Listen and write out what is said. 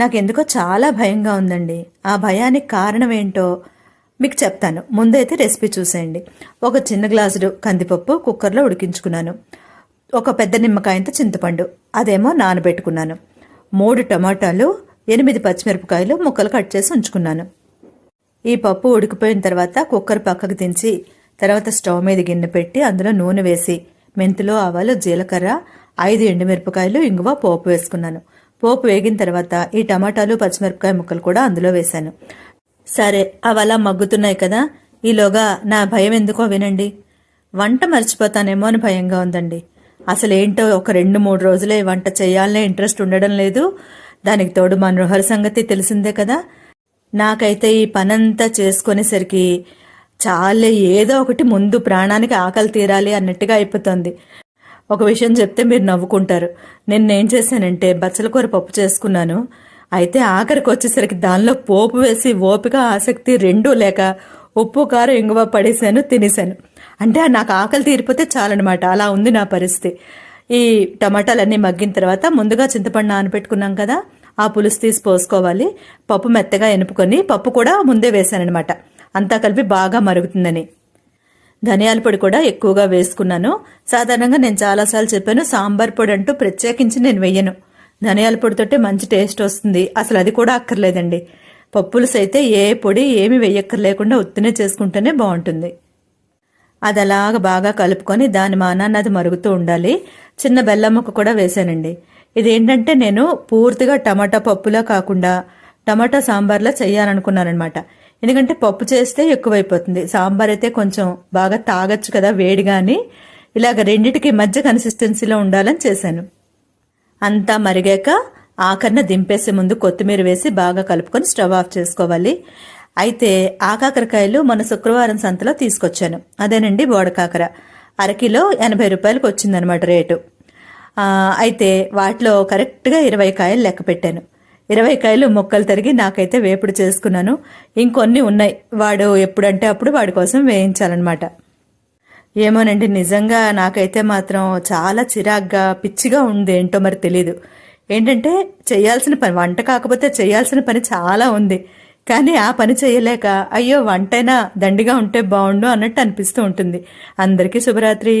నాకెందుకో చాలా భయంగా ఉందండి. ఆ భయానికి కారణం ఏంటో మీకు చెప్తాను. ముందైతే రెసిపీ చూసేయండి. ఒక చిన్న గ్లాసుడు కందిపప్పు కుక్కర్లో ఉడికించుకున్నాను. ఒక పెద్ద నిమ్మకాయంత చింతపండు అదేమో నానబెట్టుకున్నాను. మూడు టమాటాలు ఎనిమిది పచ్చిమిరపకాయలు ముక్కలు కట్ చేసి ఉంచుకున్నాను. ఈ పప్పు ఉడికిపోయిన తర్వాత కుక్కర్ పక్కకు దించి తర్వాత స్టవ్ మీద గిన్నె పెట్టి అందులో నూనె వేసి మెంతులు ఆవాలు జీలకర్ర ఐదు ఎండుమిరపకాయలు ఇంగువ పోపు వేసుకున్నాను. పోపు వేగిన తర్వాత ఈ టమాటాలు పచ్చిమిరపకాయ ముక్కలు కూడా అందులో వేశాను. సరే అవి అలా మగ్గుతున్నాయి కదా. ఈలోగా నా భయం ఎందుకో వినండి. వంట మర్చిపోతానేమో అని భయంగా ఉందండి. అసలు ఏంటో ఒక రెండు మూడు రోజులే వంట చేయాలనే ఇంట్రెస్ట్ ఉండడం లేదు. దానికి తోడు మా నృహర సంగతి తెలిసిందే కదా. నాకైతే ఈ పనంతా చేసుకునేసరికి చాలే ఏదో ఒకటి ముందు ప్రాణానికి ఆకలి తీరాలి అన్నట్టుగా అయిపోతుంది. ఒక విషయం చెప్తే మీరు నవ్వుకుంటారు. నేను ఏం చేశానంటే బచ్చల కూర పప్పు చేసుకున్నాను. అయితే ఆఖరికి వచ్చేసరికి దానిలో పోపు వేసి ఓపిక ఆసక్తి రెండూ లేక ఉప్పు కారం ఇంగువ పడేశాను తినేశాను. అంటే నాకు ఆకలి తీరిపోతే చాలన్నమాట. అలా ఉంది నా పరిస్థితి. ఈ టమాటాలన్నీ మగ్గిన తర్వాత ముందుగా చింతపండు నానబెట్టుకున్నాం కదా ఆ పులుసు తీసి పోసుకోవాలి. పప్పు మెత్తగా ఎనుపుకొని పప్పు కూడా ముందే వేశాననమాట అంతా కలిపి బాగా మరుగుతుందని. ధనియాల పొడి కూడా ఎక్కువగా వేసుకున్నాను. సాధారణంగా నేను చాలాసార్లు చెప్పాను సాంబార్ పొడి అంటూ ప్రత్యేకించి నేను వెయ్యను ధనియాల పొడితోటే మంచి టేస్ట్ వస్తుంది. అసలు అది కూడా అక్కర్లేదండి. పప్పులుసు అయితే ఏ పొడి ఏమి వెయ్యక్కర్లేకుండా ఉత్తినే చేసుకుంటేనే బాగుంటుంది. అది అలాగ బాగా కలుపుకొని దాని మానాన్ని అది మరుగుతూ ఉండాలి. చిన్న బెల్లం ముక్క కూడా వేశానండి. ఇదేంటంటే నేను పూర్తిగా టమాటా పప్పులా కాకుండా టమాటా సాంబార్లా చేయాలనుకున్నానమాట ఎందుకంటే పప్పు చేస్తే ఎక్కువైపోతుంది. సాంబార్ అయితే కొంచెం బాగా తాగొచ్చు కదా వేడి కానీ ఇలాగ రెండిటికి మధ్య కన్సిస్టెన్సీలో ఉండాలని చేశాను. అంతా మరిగాక ఆఖరణ దింపేసే ముందు కొత్తిమీర వేసి బాగా కలుపుకొని స్టవ్ ఆఫ్ చేసుకోవాలి. అయితే ఆకాకరకాయలు మన శుక్రవారం సంతలో తీసుకొచ్చాను. అదేనండి బోడకాకర అరకిలో ఎనభై రూపాయలకు వచ్చిందనమాట రేటు. అయితే వాటిలో కరెక్ట్గా ఇరవై కాయలు లెక్క పెట్టాను. ఇరవై కాయలు మొక్కలు తరిగి నాకైతే వేపుడు చేసుకున్నాను. ఇంకొన్ని ఉన్నాయి. వాడు ఎప్పుడంటే అప్పుడు వాడి కోసం వేయించాలన్నమాట. ఏమోనండి నిజంగా నాకైతే మాత్రం చాలా చిరాగ్గా పిచ్చిగా ఉంది ఏంటో మరి తెలీదు. ఏంటంటే చేయాల్సిన పని వంట కాకపోతే చేయాల్సిన పని చాలా ఉంది. కానీ ఆ పని చేయలేక అయ్యో వంటైనా దండిగా ఉంటే బాగుండు అన్నట్టు అనిపిస్తూ ఉంటుంది. అందరికీ శుభరాత్రి.